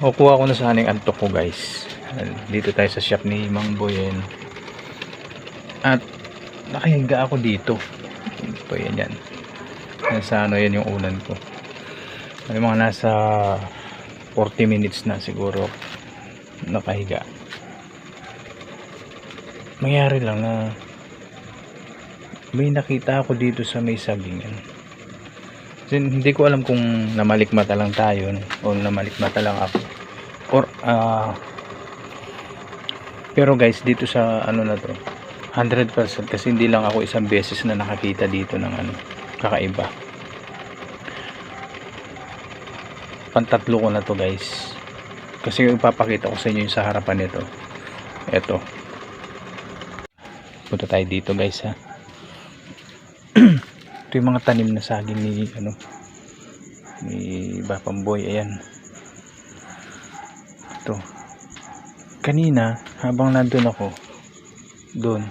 Kukuha ko na sana yung antok ko guys. Dito tayo sa shop ni Mang Boy. Ayan. At nakahiga ako dito. Ito yan yan. Nasa ano yan yung ulan ko. May mga nasa 40 minutes na siguro nakahiga. Mayari lang na may nakita ako dito sa may sabingan. Hindi ko alam kung namalikmata lang tayo o namalikmata lang ako. Or ah pero guys dito sa ano na to 100% kasi hindi lang ako isang beses na nakakita dito ng ano kakaiba. Pantatlo ko na to guys. Kasi ipapakita ko sa inyo yung sa harapan nito. Ito. Punta tayo dito guys ha. Ito yung mga tanim na saging ni ano ni Bapamboy ayan. Ito. Kanina habang nandun ako doon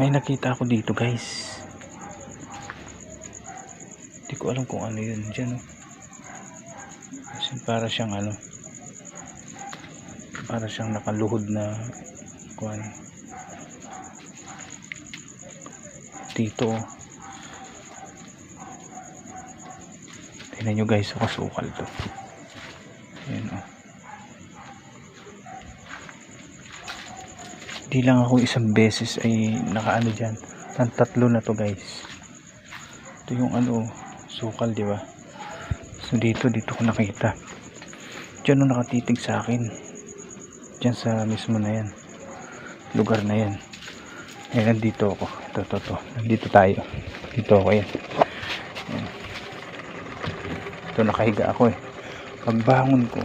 may nakita ako dito guys. Hindi ko alam kung ano yun dyan oh. Kasi para siyang ano para siyang nakaluhod na kuan dito. Tingnan nyo guys oh, kasukal to. Ayan oh. Di lang ako isang beses ay nakaano dyan. Ng tatlo na to guys. Ito yung ano sukal di ba? So dito dito ko nakita. Dyan oh, nakatitig sa akin. Dyan sa mismo na yan. Lugar na yan eh nandito ako. Ito to to nandito tayo. Dito ako yan Ayan. ito nakahiga ako eh. Pagbangon ko.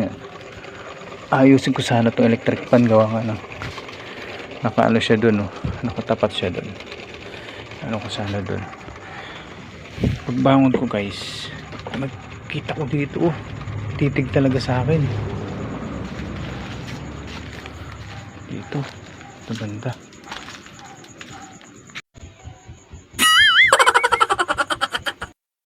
Yan ayusin ko sana itong electric fan. Gawa nga ng nakaano siya dun oh. nakatapat siya dun. Ano ko sana dun. Pagbangon ko guys. Magkita ko dito oh. titig talaga sa akin. Dito banda